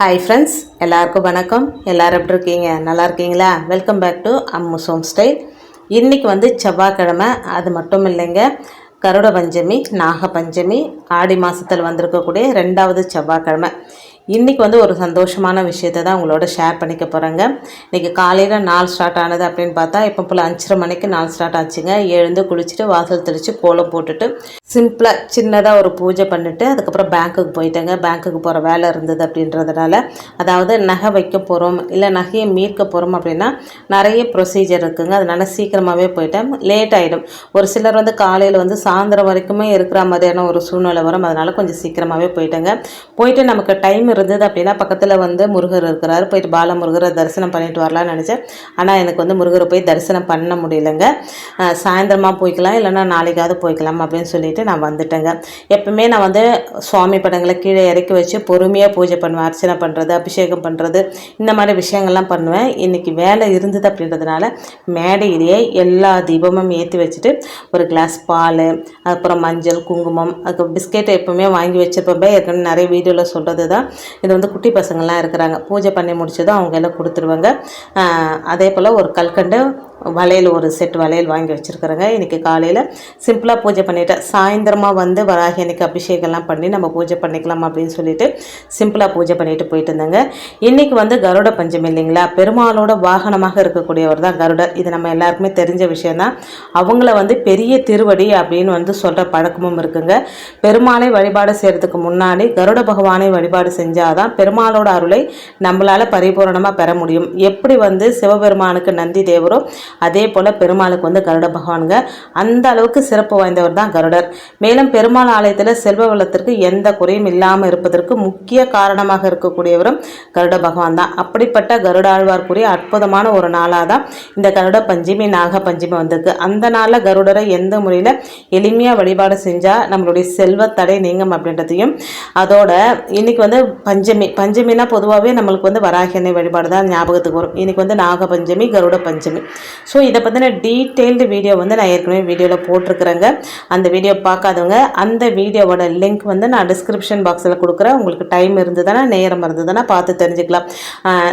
Hi friends எல்லாருக்கும் வணக்கம். எல்லாரும் எப்படி இருக்கீங்க? நல்லா இருக்கீங்களா? Welcome back to Ammu's home style இன்றைக்கி வந்து செவ்வாய்க்கிழமை அது மட்டும் இல்லைங்க. கருட பஞ்சமி நாக பஞ்சமி ஆடி மாதத்தில் வந்திருக்கக்கூடிய ரெண்டாவது செவ்வாய்க்கிழமை. இன்றைக்கி வந்து ஒரு சந்தோஷமான விஷயத்தை தான் உங்களோட ஷேர் பண்ணிக்க போகிறேங்க இன்றைக்கி காலையில் நாள் ஸ்டார்ட் ஆனது அப்படின்னு பார்த்தா இப்போ போல் அஞ்சரை மணிக்கு நாள் ஸ்டார்ட் ஆச்சுங்க. எழுந்து குளிச்சுட்டு வாசல் தெளித்து கோலம் போட்டுட்டு சிம்பிளாக சின்னதாக ஒரு பூஜை பண்ணிவிட்டு அதுக்கப்புறம் பேங்க்குக்கு போயிட்டேங்க. பேங்க்குக்கு போகிற வேலை இருந்தது அப்படின்றதுனால அதாவது நகை வைக்க போகிறோம் இல்லை நகையை மீட்க போகிறோம் அப்படின்னா நிறைய ப்ரொசீஜர் இருக்குங்க. அதனால் சீக்கிரமாகவே போயிட்டேன். லேட் ஆகிடும் ஒரு சிலர் வந்து காலையில் வந்து சாயந்தரம் வரைக்குமே இருக்கிற மாதிரியான ஒரு சூழ்நிலை வரும். அதனால் கொஞ்சம் சீக்கிரமாகவே போயிட்டேங்க. போயிட்டு நமக்கு டைம் இருந்தது. அப்படின்னா பக்கத்தில் வந்து முருகர் இருக்கிறார். போயிட்டு பாலமுருகரை தரிசனம் பண்ணிட்டு வரலாம்னு நினச்சேன். ஆனால் எனக்கு வந்து முருகரை போய் தரிசனம் பண்ண முடியலைங்க. சாயந்தரமாக போய்க்கலாம். இல்லைன்னா நாளைக்காவது போய்க்கலாம் அப்படின்னு சொல்லிட்டு நான் வந்துட்டேங்க. எப்பவுமே நான் வந்து சுவாமி படங்களை கீழே இறக்கி வச்சு பொறுமையாக பூஜை பண்ணுவேன். அர்ச்சனை பண்ணுறது அபிஷேகம் பண்ணுறது இந்த மாதிரி விஷயங்கள்லாம் பண்ணுவேன். இன்றைக்கி வேலை இருந்தது அப்படின்றதுனால மேடையிலேயே எல்லா தீபமும் ஏற்றி வச்சுட்டு ஒரு கிளாஸ் பால் அப்புறம் மஞ்சள் குங்குமம் அதுக்கு பிஸ்கெட் எப்பவுமே வாங்கி வச்சிருப்பேன். ஏற்கனவே நிறைய வீடியோவில் சொல்கிறது தான் இது வந்து குட்டி பசங்கள்லாம் இருக்கிறாங்க. பூஜை பண்ணி முடிச்சதும் அவங்க எல்லாம் கொடுத்துருவாங்க. அதே போல் ஒரு கல்கண்டு வளையல் ஒரு செட் வளையல் வாங்கி வச்சுருக்குறேங்க. இன்றைக்கி காலையில் சிம்பிளாக பூஜை பண்ணிவிட்டேன் சாயந்தரமாக வந்து வராகி அன்னைக்கு அபிஷேகம்லாம் பண்ணி நம்ம பூஜை பண்ணிக்கலாம் அப்படின்னு சொல்லிட்டு சிம்பிளாக பூஜை பண்ணிட்டு போயிட்டு இருந்தேங்க. இன்றைக்கி வந்து கருட பஞ்சமி இல்லைங்களா? பெருமாளோட வாகனமாக இருக்கக்கூடியவர் தான் கருடர் இது நம்ம எல்லாருக்குமே தெரிஞ்ச விஷயந்தான் அவங்கள வந்து பெரிய திருவடி அப்படின்னு வந்து சொல்கிற பழக்கமும் இருக்குங்க. பெருமாளை வழிபாடு செய்கிறதுக்கு முன்னாடி கருட பகவானை வழிபாடு செஞ்சாதான் பெருமாளோட அருளை நம்மளால் பரிபூரணமாக பெற முடியும். எப்படி வந்து சிவபெருமானுக்கு நந்தி தேவரோ அதே போல் பெருமாளுக்கு வந்து கருட பகவானுங்க. அந்த அளவுக்கு சிறப்பு வாய்ந்தவர் தான் கருடர். மேலும் பெருமாள் ஆலயத்தில் செல்வ வளத்திற்கு எந்த குறையும் இல்லாமல் இருப்பதற்கு முக்கிய காரணமாக இருக்கக்கூடியவரும் கருட பகவான் தான். அப்படிப்பட்ட கருடாழ்வார்க்குரிய அற்புதமான ஒரு நாளாக தான் இந்த கருட பஞ்சமி நாக பஞ்சமி வந்திருக்கு. அந்த நாளில் கருடரை எந்த முறையில் எளிமையாக வழிபாடு செஞ்சால் நம்மளுடைய செல்வ தடை நீங்கும் அப்படின்றதையும் அதோட இன்னைக்கு வந்து பஞ்சமி பஞ்சமினா பொதுவாகவே நம்மளுக்கு வந்து வராகி எண்ணெய் வழிபாடு தான் ஞாபகத்துக்கு வரும். இன்னைக்கு வந்து நாக பஞ்சமி கருட பஞ்சமி. ஸோ இதை பற்றின டீட்டெயில்டு வீடியோ வந்து நான் ஏற்கனவே வீடியோவில் போட்டிருக்கிறேங்க. அந்த வீடியோ பார்க்காதவங்க அந்த வீடியோவோட லிங்க் வந்து நான் டிஸ்கிரிப்ஷன் பாக்ஸில் கொடுக்குறேன். உங்களுக்கு டைம் இருந்ததுன்னா நேரம் இருந்ததுன்னா பார்த்து தெரிஞ்சுக்கலாம்.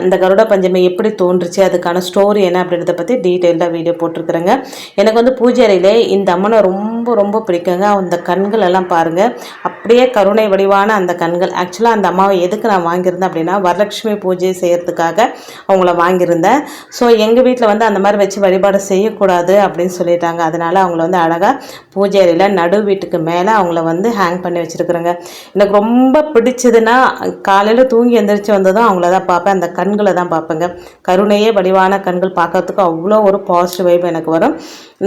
இந்த கருட பஞ்சமி எப்படி தோன்றுச்சு அதுக்கான ஸ்டோரி என்ன அப்படின்றத பற்றி டீட்டெயில்டாக வீடியோ போட்டிருக்கிறேங்க. எனக்கு வந்து பூஜை அறையிலே இந்த அம்மனை ரொம்ப ரொம்ப பிடிக்குங்க. அந்த கண்கள் எல்லாம் பாருங்கள் அப்படியே கருணை வடிவான அந்த கண்கள். ஆக்சுவலாக அந்த அம்மாவை எதுக்கு நான் வாங்கியிருந்தேன் அப்படின்னா வரலட்சுமி பூஜை செய்கிறதுக்காக அவங்கள வாங்கியிருந்தேன். ஸோ எங்கள் வீட்டில் வந்து அந்த மாதிரி வச்சு வழிபாடு செய்யக்கூடாது அப்படின்னு சொல்லிட்டாங்க. அதனால் அவங்கள வந்து அழகாக பூஜை அறையில் நடு வீட்டுக்கு மேலே அவங்கள வந்து ஹேங் பண்ணி வச்சுருக்குறேங்க. எனக்கு ரொம்ப பிடிச்சதுன்னா காலையில் தூங்கி எந்திரிச்சு வந்ததும் அவங்கள தான் பார்ப்பேன். அந்த கண்களை தான் பார்ப்பேங்க. கருணையே வடிவான கண்கள் பார்க்கறதுக்கு அவ்வளோ ஒரு பாசிட்டிவ் வைப் எனக்கு வரும்.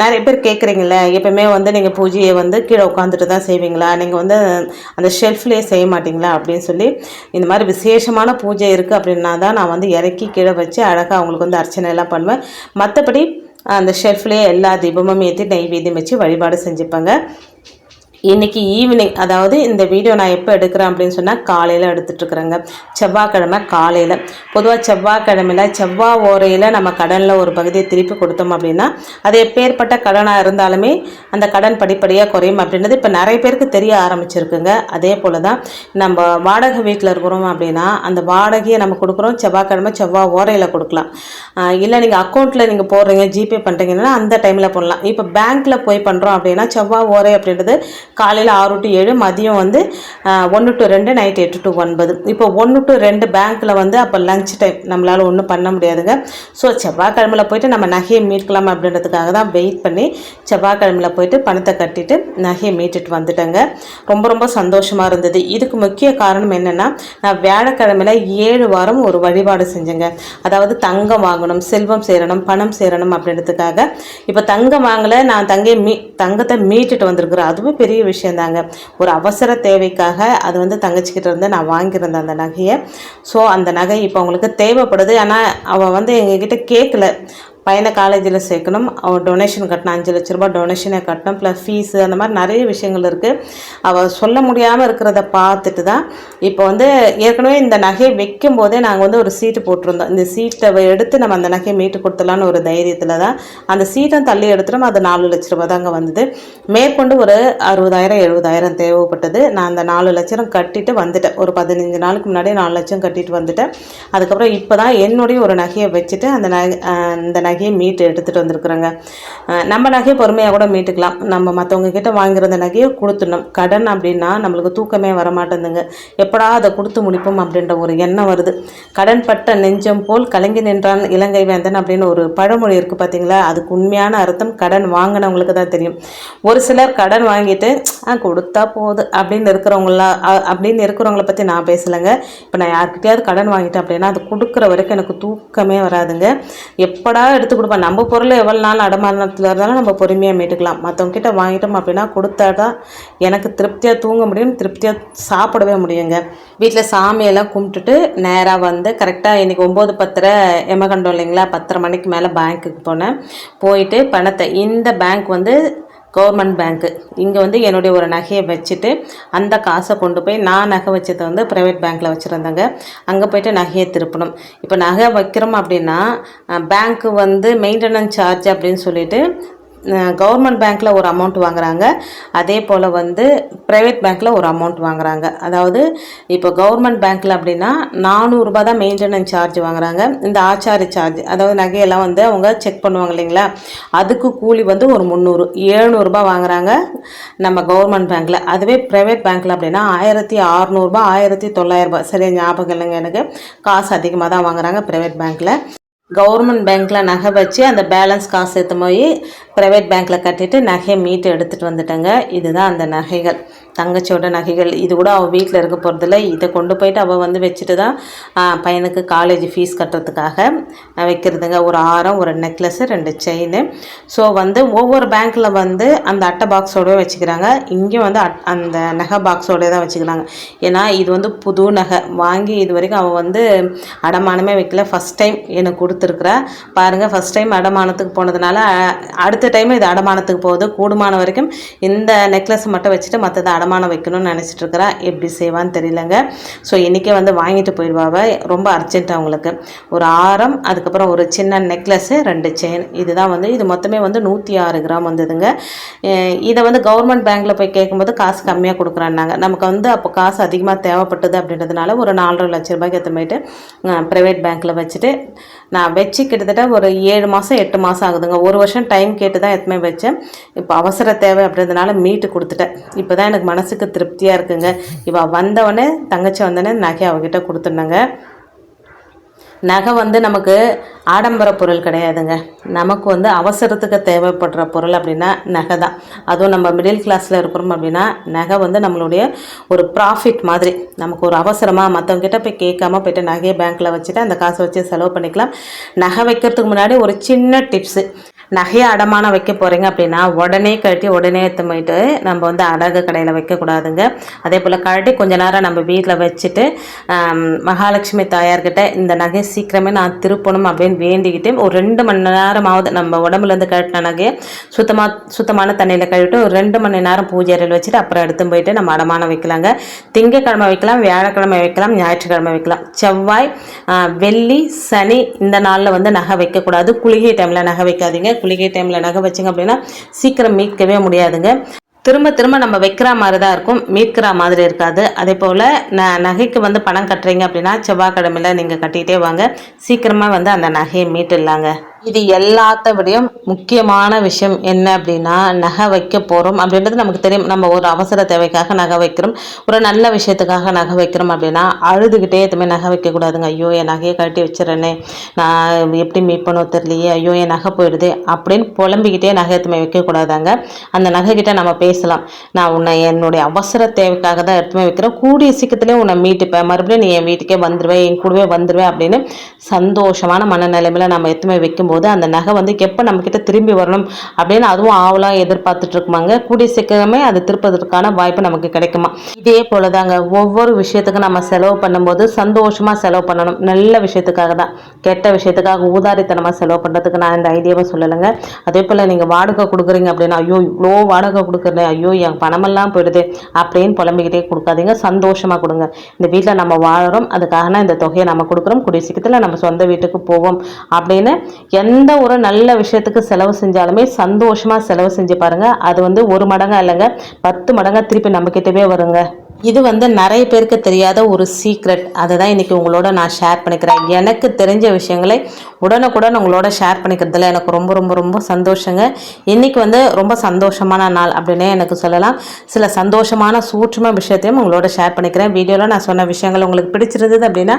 நிறைய பேர் கேட்குறீங்களே எப்பவுமே வந்து நீங்கள் பூஜையை வந்து கீழே உட்காந்துட்டு தான் செய்வீங்களா? நீங்கள் வந்து அந்த ஷெல்ஃப்லேயே செய்ய மாட்டீங்களா? அப்படின்னு சொல்லி இந்த மாதிரி விசேஷமான பூஜை இருக்குது அப்படின்னா தான் நான் வந்து இறக்கி கீழே வச்சு அழகாக அவங்களுக்கு வந்து அர்ச்சனை எல்லாம் பண்ணுவேன். மற்றபடி அந்த ஷெல்ஃப்லேயே எல்லா தீபமும் ஏற்றி நெய்வேத்தியம் வச்சு வழிபாடு செஞ்சுப்பாங்க. இன்னைக்கு ஈவினிங் அதாவது இந்த வீடியோ நான் எப்போ எடுக்கிறேன் அப்படின்னு சொன்னால் காலையில் எடுத்துட்ருக்குறேங்க செவ்வாய்க்கிழமை காலையில். பொதுவாக செவ்வாய்க்கிழமையில் செவ்வாய் ஓரையில் நம்ம கடனில் ஒரு பகுதியை திருப்பி கொடுத்தோம் அப்படின்னா அது எப்பேற்பட்ட கடனாக இருந்தாலுமே அந்த கடன் படிப்படியாக குறையும் அப்படின்றது இப்போ நிறைய பேருக்கு தெரிய ஆரம்பிச்சிருக்குங்க. அதே போல் தான் நம்ம வாடகை வீட்டில் இருக்கிறோம் அப்படின்னா அந்த வாடகையை நம்ம கொடுக்குறோம் செவ்வாய்க்கிழமை செவ்வாய் ஓரையில் கொடுக்கலாம். இல்லை நீங்கள் அக்கௌண்ட்டில் நீங்கள் போடுறீங்க ஜிபே பண்ணுறீங்கன்னா அந்த டைமில் பண்ணலாம் இப்போ பேங்க்கில் போய் பண்ணுறோம் அப்படின்னா செவ்வாய் ஓரை அப்படின்றது காலையில் ஆறு டு ஏழு மதியம் வந்து ஒன்று டு ரெண்டு நைட் எட்டு டு ஒன்பது. இப்போ ஒன்று டு ரெண்டு பேங்க்கில் வந்து அப்போ லஞ்ச் டைம் நம்மளால் ஒன்றும் பண்ண முடியாதுங்க. ஸோ செவ்வாய்க்கிழமையில் போயிட்டு நம்ம நகையை மீட்கலாம் அப்படின்றதுக்காக தான் வெயிட் பண்ணி செவ்வாய்க்கிழமையில் போயிட்டு பணத்தை கட்டிட்டு நகையை மீட்டுட்டு வந்துட்டேங்க. ரொம்ப ரொம்ப சந்தோஷமாக இருந்தது. இதுக்கு முக்கிய காரணம் என்னென்னா நான் வியாழக்கிழமையில் ஏழு வாரம் ஒரு வழிபாடு செஞ்சேங்க. அதாவது தங்கம் வாங்கணும் செல்வம் சேரணும் பணம் சேரணும் அப்படின்றதுக்காக. இப்போ தங்கம் வாங்கலை நான் தங்கையை மீ தங்கத்தை மீட்டுட்டு வந்திருக்கிறேன். அதுவும் பெரிய விஷயம் தாங்க ஒரு அவசர தேவைக்காக அது வந்து தங்கச்சிக்கிட்ட இருந்து நான் வாங்கியிருந்தேன் அந்த நகையை. ஸோ அந்த நகை இப்போ அவங்களுக்கு தேவைப்படுது. ஆனால் அவள் வந்து எங்ககிட்ட கேட்கல பையனை காலேஜில் சேர்க்கணும். அவள் டொனேஷன் கட்டணும் அஞ்சு லட்ச ரூபா டொனேஷனை கட்டணும் ப்ளஸ் ஃபீஸு அந்த மாதிரி நிறைய விஷயங்கள் இருக்குது அவள் சொல்ல முடியாமல் இருக்கிறத பார்த்துட்டு தான் இப்போ வந்து ஏற்கனவே இந்த நகையை வைக்கும் போதே நாங்கள் வந்து ஒரு சீட்டு போட்டிருந்தோம். இந்த சீட்டை எடுத்து நம்ம அந்த நகையை மீட்டு கொடுத்துலான்னு ஒரு தைரியத்தில் தான் அந்த சீட்டை தள்ளி எடுத்துட்டோம். அது நாலு லட்ச ரூபா தாங்க வந்தது. மேற்கொண்டு ஒரு அறுபதாயிரம் எழுபதாயிரம் தேவைப்பட்டது. நான் அந்த நாலு லட்சம் கட்டிட்டு வந்துட்டேன். ஒரு பதினஞ்சு நாளுக்கு முன்னாடியே நாலு லட்சம் கட்டிட்டு வந்துட்டேன். அதுக்கப்புறம் இப்போ தான் என்னுடைய ஒரு நகையை வச்சுட்டு அந்த நகை அந்த நகையை மீட்டு எடுத்துகிட்டு வந்திருக்குறேங்க. நம்ம நகையை பொறுமையாக கூட மீட்டுக்கலாம். நம்ம மற்றவங்க கிட்ட வாங்கியிருந்த நகையை கொடுத்துடணும். கடன் அப்படின்னா நம்மளுக்கு தூக்கமே வர மாட்டேங்குதுங்க எப்படா அதை கொடுத்து முடிப்போம் அப்படின்ற ஒரு எண்ணம் வருது. கடன் பட்ட நெஞ்சம் போல் கலங்கி நின்றான் இலங்கை வேந்தன் அப்படின்னு ஒரு பழமொழி இருக்குது பார்த்தீங்களா அதுக்கு உண்மையான அர்த்தம் கடன் வாங்கினவங்களுக்கு தான் தெரியும். ஒரு சிலர் கடன் வாங்கிட்டு கொடுத்தா போகுது அப்படின்னு இருக்கிறவங்களா அப்படின்னு இருக்கிறவங்கள பற்றி நான் பேசலைங்க. இப்போ நான் யார்கிட்டயாவது கடன் வாங்கிட்டேன் அப்படின்னா அது கொடுக்குற வரைக்கும் எனக்கு தூக்கமே வராதுங்க. எப்படா எடுத்து கொடுப்பேன். நம்ம பொருள் எவ்வளோ நாள் அடமானத்தில் இருந்தாலும் நம்ம பொறுமையாக மீட்டுக்கலாம். மற்றவங்ககிட்ட வாங்கிட்டோம் அப்படின்னா கொடுத்தா தான் எனக்கு திருப்தியாக தூங்க முடியும் திருப்தியாக சாப்பிடவே முடியுங்க. வீட்டில் சாமியெல்லாம் கும்பிட்டுட்டு நேராக வந்து கரெக்டாக இன்றைக்கி ஒம்பது பத்தரை எமகண்டோம் இல்லைங்களா? பத்தரை மணிக்கு மேலே பேங்க்குக்கு போனேன். போயிட்டு பணத்தை இந்த பேங்க் வந்து கவர்மெண்ட் பேங்க்கு இங்கே வந்து என்னுடைய ஒரு நகையை வச்சுட்டு அந்த காசை கொண்டு போய் நான் நகை வச்சதை வந்து ப்ரைவேட் பேங்க்கில் வச்சுருந்தேங்க. அங்கே போய்ட்டு நகையை திருப்பணும். இப்போ நகை வைக்கிறோம் அப்படின்னா பேங்க்கு வந்து மெயின்டெனன்ஸ் சார்ஜ் அப்படின்னு சொல்லிட்டு கவர்மெண்ட் பேங்க்கில் ஒரு அமௌண்ட் வாங்குறாங்க. அதே போல் வந்து ப்ரைவேட் பேங்க்கில் ஒரு அமௌண்ட் வாங்குறாங்க. அதாவது இப்போ கவர்மெண்ட் பேங்க்கில் அப்படின்னா நானூறுரூபா தான் மெயின்டெனன்ஸ் சார்ஜ் வாங்குறாங்க. இந்த ஆச்சாரி சார்ஜ் அதாவது நகையெல்லாம் வந்து அவங்க செக் பண்ணுவாங்க இல்லைங்களா? அதுக்கு கூலி வந்து ஒரு முந்நூறு ஏழ்நூறுபா வாங்குறாங்க நம்ம கவர்மெண்ட் பேங்க்கில் அதுவே ப்ரைவேட் பேங்க்கில் அப்படின்னா ஆயிரத்தி அறநூறுபா ஆயிரத்தி தொள்ளாயிரரூபா சரியா ஞாபகம் இல்லைங்க எனக்கு? காசு அதிகமாக தான் வாங்குறாங்க ப்ரைவேட் பேங்க்கில் கவர்மெண்ட் பேங்க்கில் நகை வச்சு அந்த பேலன்ஸ் காசு எடுத்து போய் ப்ரைவேட் பேங்க்கில் கட்டிட்டு நகையை மீட்டு எடுத்துகிட்டு வந்துட்டேங்க. இதுதான் அந்த நகைகள். தங்கச்சியோட நகைகள். இது கூட அவள் வீட்டில் இருக்க போகிறதில்ல இதை கொண்டு போயிட்டு அவள் வந்து வச்சுட்டு தான் பையனுக்கு காலேஜ் ஃபீஸ் கட்டுறதுக்காக வைக்கிறதுங்க. ஒரு ஆரம் ஒரு நெக்லஸ்ஸு ரெண்டு செயின் ஸோ வந்து ஒவ்வொரு பேங்க்கில் வந்து அந்த அட்டை பாக்ஸோடவே வச்சுக்கிறாங்க. இங்கே வந்து அட் அந்த நகை பாக்ஸோடய தான் வச்சுக்கிறாங்க. ஏன்னா இது வந்து புது நகை. வாங்கி இது வரைக்கும் அவள் வந்து அடமானமே வைக்கல. ஃபஸ்ட் டைம் எனக்கு கொடுத்துருக்குறா. பாருங்கள் ஃபஸ்ட் டைம் அடமானத்துக்கு போனதுனால அடுத்த டைம் இது அடமானத்துக்கு போகுது. கூடுமான வரைக்கும் இந்த நெக்லஸ் மட்டும் வச்சுட்டு மற்றது அடமானம் வைக்கணும்னு நினச்சிட்டு இருக்கிறா. எப்படி செய்வான்னு தெரியலங்க. ஸோ இன்றைக்கே வந்து வாங்கிட்டு போயிடுவாவ ரொம்ப அர்ஜென்ட் அவங்களுக்கு. ஒரு ஆரம் அதுக்கப்புறம் ஒரு சின்ன நெக்லஸ்ஸு ரெண்டு செயின் இதுதான் வந்து இது மொத்தமே வந்து நூற்றி ஆறு கிராம் வந்ததுங்க. இதை வந்து கவர்மெண்ட் பேங்க்கில் போய் கேட்கும்போது காசு கம்மியாக கொடுக்குறான்னாங்க. நமக்கு வந்து அப்போ காசு அதிகமாக தேவைப்பட்டது அப்படின்றதுனால ஒரு நாலரை லட்ச ரூபாய்க்கு எத்தமேட்டு போயிட்டு ப்ரைவேட் பேங்க்கில் வச்சுட்டு நான் வச்சு கிட்டத்தட்ட ஒரு ஏழு மாதம் எட்டு மாதம் ஆகுதுங்க. ஒரு வருஷம் டைம் கேட்டு தான் எத்தமே வச்சேன். இப்போ அவசர தேவை அப்படின்றதுனால மீட்டு கொடுத்துட்டேன். இப்போ தான் எனக்கு மனசுக்கு திருப்தியாக இருக்குங்க. இவள் வந்தவொடனே தங்கச்சி வந்தோடனே நகை அவகிட்ட கொடுத்துருந்தாங்க நகை வந்து நமக்கு ஆடம்பர பொருள் கிடையாதுங்க. நமக்கு வந்து அவசரத்துக்கு தேவைப்படுற பொருள் அப்படின்னா நகை தான். அதுவும் நம்ம மிடில் கிளாஸில் இருக்கிறோம் அப்படின்னா நகை வந்து நம்மளுடைய ஒரு ப்ராஃபிட் மாதிரி. நமக்கு ஒரு அவசரமாக மற்றவங்ககிட்ட போய் கேட்காம போய்ட்டு நகையை பேங்க்கில் வச்சுட்டு அந்த காசை வச்சு செலவு பண்ணிக்கலாம். நகை வைக்கிறதுக்கு முன்னாடி ஒரு சின்ன டிப்ஸு நகையை அடமானம் வைக்க போகிறீங்க அப்படின்னா உடனே கழட்டி உடனே எடுத்துமிட்டு நம்ம வந்து அடகு கடையில் வைக்கக்கூடாதுங்க. அதே போல் கழட்டி கொஞ்ச நேரம் நம்ம வீட்டில் வச்சுட்டு மகாலட்சுமி தாயார்கிட்ட இந்த நகை சீக்கிரமே நான் திருப்பணும் அப்படின்னு வேண்டிக்கிட்டு ஒரு ரெண்டு மணி நேரமாவது நம்ம உடம்புலேருந்து கழட்டின நகையை சுத்தமாக சுத்தமான தண்ணியில் கழுவிட்டு ஒரு ரெண்டு மணி நேரம் பூஜை அறையில் வச்சுட்டு அப்புறம் எடுத்து போயிட்டு நம்ம அடமானம் வைக்கலாங்க. திங்கக்கிழமை வைக்கலாம் வியாழக்கிழமை வைக்கலாம் ஞாயிற்றுக்கிழமை வைக்கலாம். செவ்வாய் வெள்ளி சனி இந்த நாளில் வந்து நகை வைக்கக்கூடாது. குளிகை டைமில் நகை வைக்காதீங்க. குளிகை டைமில் நகை வச்சிங்க அப்படின்னா சீக்கிரம் மீட்கவே முடியாதுங்க. திரும்ப திரும்ப நம்ம வைக்கிற மாதிரி தான் இருக்கும். மீட்கிற மாதிரி இருக்காது. அதே போல் ந நகைக்கு வந்து பணம் கட்டுறீங்க அப்படின்னா செவ்வாய்க்கிழமையில் நீங்கள் கட்டிகிட்டே வாங்க. சீக்கிரமாக வந்து அந்த நகையை மீட்டுடலாங்க. இது எல்லாத்த விடையும் முக்கியமான விஷயம் என்ன அப்படின்னா நகை வைக்க போகிறோம் அப்படின்றது நமக்கு தெரியும். நம்ம ஒரு அவசர தேவைக்காக நகை வைக்கிறோம். ஒரு நல்ல விஷயத்துக்காக நகை வைக்கிறோம் அப்படின்னா அழுதுகிட்டே எதுவுமே நகை வைக்கக்கூடாதுங்க ஐயோ என் நகையை கட்டி வச்சிடறேனே. நான் எப்படி மீட் பண்ணோ தெரியலையே. ஐயோ என் நகை போயிடுது அப்படின்னு புலம்பிக்கிட்டே நகை எதுவுமே வைக்கக்கூடாதாங்க அந்த நகைக்கிட்ட நம்ம பேசலாம். நான் உன்னை என்னுடைய அவசர தேவைக்காக தான் எடுத்துமே வைக்கிறேன். கூடிய சீக்கிரத்துலேயே உன்னை மீட்டுப்பேன். மறுபடியும் நீ என் வீட்டுக்கே வந்துடுவேன் என் கூடவே வந்துடுவேன் அப்படின்னு சந்தோஷமான மனநிலைமையில் நம்ம எத்துமே வைக்கும் போது அந்த நகை வந்து எப்போ நம்மக்கிட்ட திரும்பி வரணும் அப்படின்னு அதுவும் ஆவலாக எதிர்பார்த்துட்டு இருக்குமாங்க கூடிய சீக்கிரமே அது திருப்பதற்கான வாய்ப்பு நமக்கு கிடைக்குமா? இதே போல தாங்க ஒவ்வொரு விஷயத்துக்கும் நம்ம செலவு பண்ணும்போது சந்தோஷமாக செலவு பண்ணணும். நல்ல விஷயத்துக்காக தான். கெட்ட விஷயத்துக்காக ஊதாரித்தனமாக செலவு பண்ணுறதுக்கு நான் இந்த ஐடியாவை சொல்லலைங்க. அதே போல் நீங்கள் வாடகை கொடுக்குறீங்க அப்படின்னா ஐயோ இவ்வளோ வாடகை கொடுக்குறேன் ஐயோ என் பணமெல்லாம் போயிடுது அப்படின்னு புலம்பிக்கிட்டே கொடுக்காதீங்க. சந்தோஷமாக கொடுங்க. இந்த வீட்டில் நம்ம வாழறோம். அதுக்காக இந்த தொகையை நம்ம கொடுக்குறோம். கூடிய சீக்கிரத்தில் நம்ம சொந்த வீட்டுக்கு போவோம் அப்படின்னு எந்த ஒரு நல்ல விஷயத்துக்கு செலவு செஞ்சாலுமே சந்தோஷமாக செலவு செஞ்சு பாருங்கள் அது வந்து ஒரு மடங்காக இல்லைங்க. பத்து மடங்கா திருப்பி நம்மக்கிட்டவே வருங்க. இது வந்து நிறைய பேருக்கு தெரியாத ஒரு சீக்ரெட் அதை தான் இன்றைக்கி உங்களோட நான் ஷேர் பண்ணிக்கிறேன். எனக்கு தெரிஞ்ச விஷயங்களை உடனுக்குடன் உங்களோட ஷேர் பண்ணிக்கிறதுல எனக்கு ரொம்ப ரொம்ப ரொம்ப சந்தோஷங்க. இன்றைக்கி வந்து ரொம்ப சந்தோஷமான நாள் அப்படின்னே எனக்கு சொல்லலாம். சில சந்தோஷமான சூட்சம விஷயத்தையும் உங்களோட ஷேர் பண்ணிக்கிறேன். வீடியோவில் நான் சொன்ன விஷயங்கள் உங்களுக்கு பிடிச்சிருந்தது அப்படின்னா